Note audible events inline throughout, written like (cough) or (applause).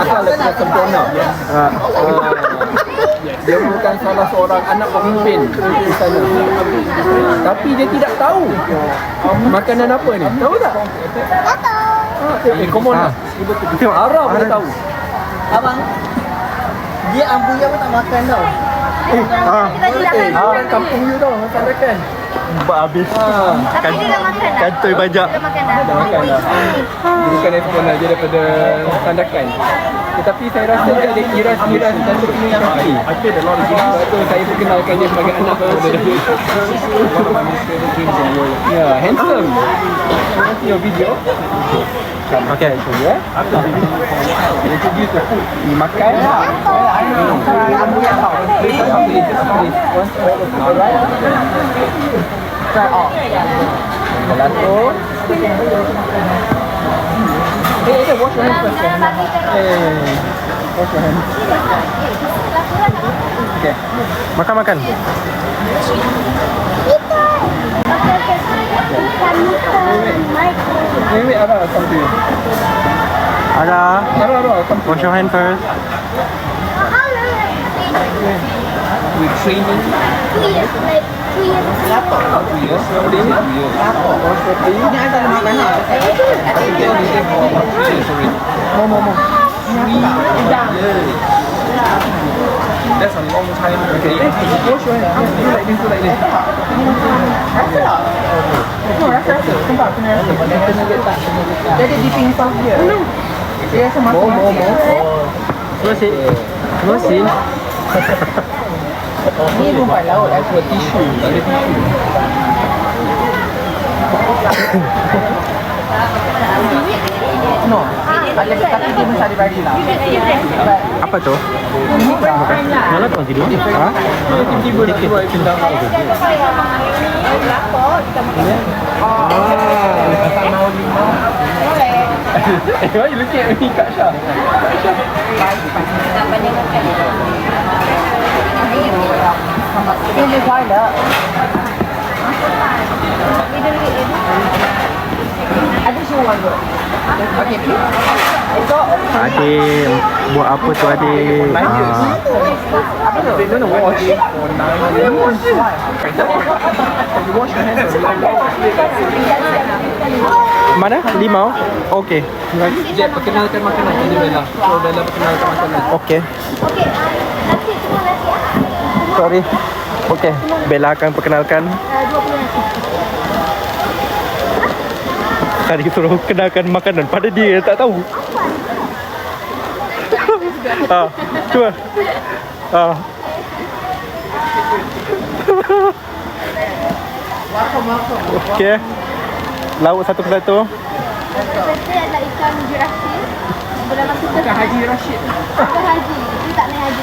akal daripada sempurna. Ha. Ah, dia bukan salah seorang anak pemimpin di sana. Tapi dia tidak tahu makanan apa ni. Tahu tak? Tak tahu. Eh, come on Ah. lah. Tengok Ara boleh tahu. Abang Dia ambuya pun tak makan tau Ha. Eh, orang kampung you tau, makan Buat habis. Ah, Kan, kantoi banyak. dah makan dah. Dia bukan iPhone lah, dia daripada sandakan. Tetapi saya rasa dia ada iras-iras dan punya kaki. Sebab tu saya perkenalkan dia sebagai anak dia. (laughs) Ya, handsome. Nanti your video. Okay. Ya. Introduce the food. Ni makan. Hmm. Please, please, please. Once alright. Try off. Satu. Eh, eh, wash your hands first. Eh, wash your hands. Okay. Makan makan. Wait, wait, Ara, I'll come to you. Ara, Ara, Ara, I'll come to wash your hand first. you. With training. Two years. Two years. Nobody need two years. Wash your face. Ini ada makanan I think they only live for about three years already. More, more, more. Three years. That's a long time. Okay, wash your hands. Do like this, do like this. No, rasa rasa. Nampak kena rasa. Kena letak, kena letak. Ada dipping sauce dia Dia rasa makan More, more, more. Terus sih. Terus. Ni rumput laut lah Buat tisu. Tak ada tisu. No Ada tapi dia mesti ada bagi lah Apa tu? Mana tuan tidur? Ha? Tiba-tiba nak keluar pindang. Eh, why you looking at me, Kak Dia Ada semua tu Okay please Adik buat apa tu adik? Ha. Apa tu? Wash for nine years. You wash your hands Mana? Limau? Okey. Jeb, perkenalkan makanan ini Bella. So, Bella perkenalkan makanan. Okey. Sorry. Okey. Bella akan perkenalkan. Tadi suruh kenalkan makanan pada dia tak tahu. ha, cuba. Ha. Okey. Lauk satu persatu. Saya adalah ikan Bernama kita Bukan Haji Rashid. Bukan haji Dia tak naik haji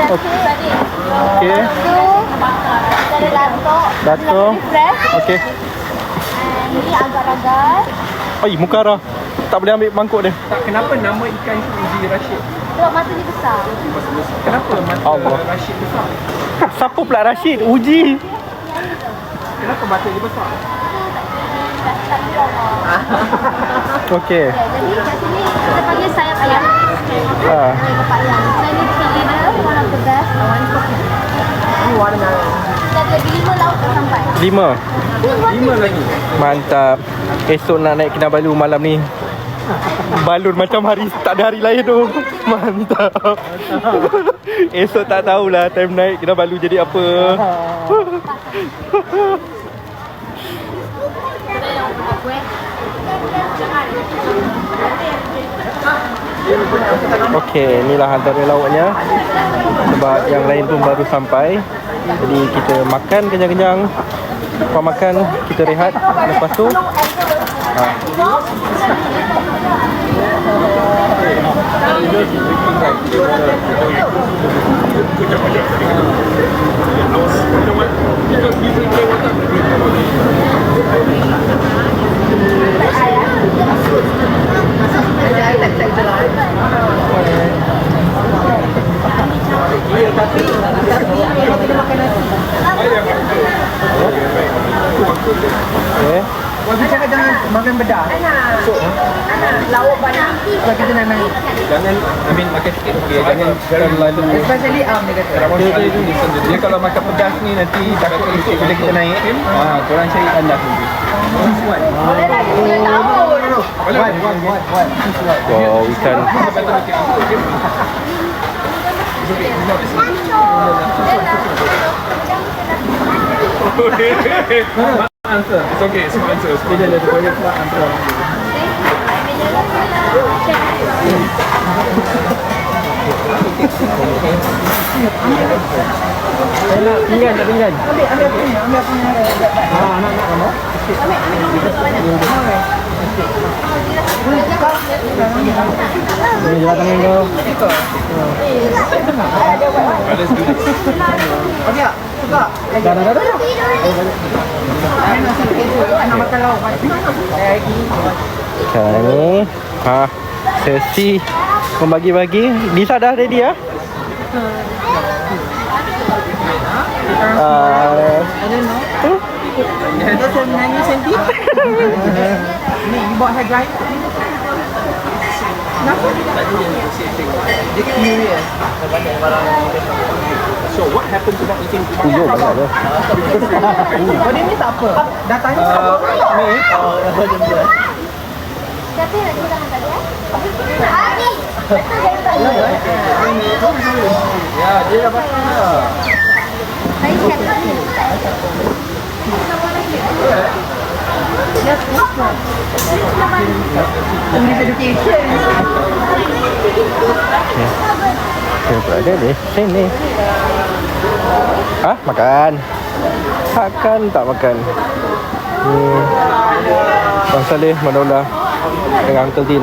jurasin (laughs) tadi Okey. Itu Kita ada latok Latok. Fresh Okey. And Ini agar-agar Oi, mukara. Tak boleh ambil mangkuk dia. Tak, kenapa nama ikan itu Haji Rashid? Sebab mata dia besar Kenapa mata Allah. Rashid besar? (laughs) Siapa pula Rashid? Uji. Kenapa mata dia besar? Okey. (laughs) Okay, jadi kat sini kita panggil sayap ayam. Ah. Ayam kepak ayam. So ini pilih dia one of the best. Ni watermelon Kita ada lagi lima lauk sampai. Lima. Lima lagi. Mantap. Esok nak naik Kinabalu malam ni. Balon macam hari tak ada hari lain tu. Mantap. (laughs) Esok tak tahulah time naik Kinabalu jadi apa. (laughs) Okey, inilah antara lauknya. Sebab yang lain pun baru sampai. Jadi kita makan kenyang-kenyang. Lepas makan, kita rehat. Lepas tu, ha, makan nasi Kita jangan makan bedah So Lauk banyak Kalau kita nak naik Jangan ambil makan sikit okey. Jangan terlalu Especially um, dia kata. dia, dia, dia, dia kalau makan pedas ni nanti takut sikit bila kita naik ha, korang cari tandas nanti Boleh lagi 10 tahun. Wow, ikan. answer it's (laughs) okay it's my answer dia ada banyak pula answer Saya nak pinggan, nak pinggan. Ambil, ambil punya, ambil punya. Ha, nak nak kamu. Ini jalan tangan kau. Okey tak? Suka? Dah, dah, dah, dah. Saya nak nak makan lauk. Sekarang ni ha, Sesi Membagi-bagi Lisa dah ready ya? Uh, I don't know. Kita saya menyanyi senti. Ni, you bawa hair dryer. Kenapa? Dia curious. So what happened to that eating? Tuyul banyak tu Oh, dia ni tak apa. Dah tanya tak apa. Ni Siapa yang nak bilang tadi eh? Adi. Betul dia tak ada. Ya, dia dah pasang dah. Saya cakap ni. Education. Dia berada di sini Ha? Makan? Makan tak makan? Hmm. Bang Saleh, Manola Dengan Uncle Din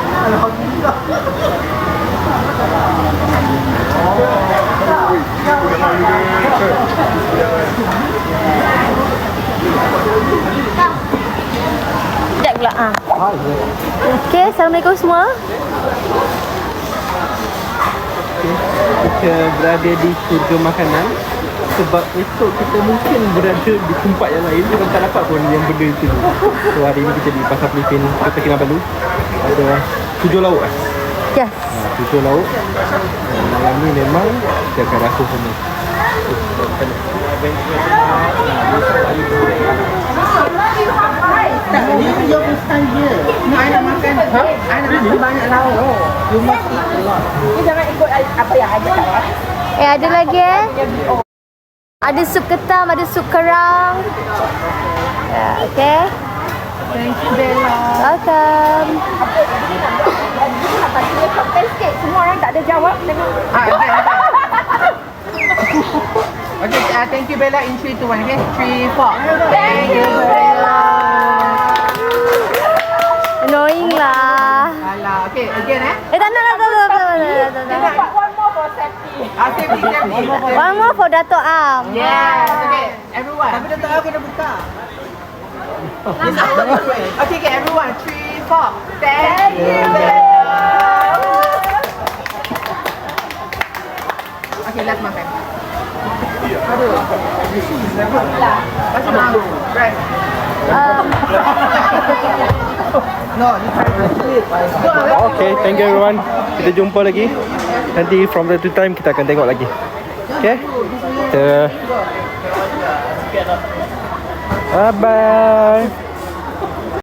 Okey, Assalamualaikum semua. Kita berada di surga makanan sebab esok kita mungkin berada di tempat yang lain kita tak dapat pun yang benda itu so hari ni kita di Pasar Filipin Kota Kinabalu ada tujuh lauk kan? Yes. Ha, tujuh lauk Dan malam ni memang kita akan rasa semua Tak, dia dia pun saja. Ni I nak makan. Ha? I nak makan banyak lauk. You must eat a lot. Ni jangan ikut apa yang cakap eh. Eh, ada lagi eh? Ada sup ketam, ada sup kerang. Ya, okey. Thank you Bella. Welcome. Semua orang tak ada jawab. Ah, okay, okay. (laughs) okay, uh, thank you Bella in 3, 2, 1, okay? 3, 4. Thank you Bella. Annoying lah. Alah, okay, again eh. Eh, tak nak, tak nak, tak nak, tak nak, tak nak. Ah, safety, safety. One more for Dato' Am. Yes, okay, everyone. Tapi dah tahu kena buka. okay, okay, everyone. 3, 4. Thank you. Okay, let's makan. Aduh. Masih malu. Right. Um, (laughs) Okay, thank you everyone. Kita jumpa lagi. Nanti from time to time kita akan tengok lagi. Okay? Kita Bye bye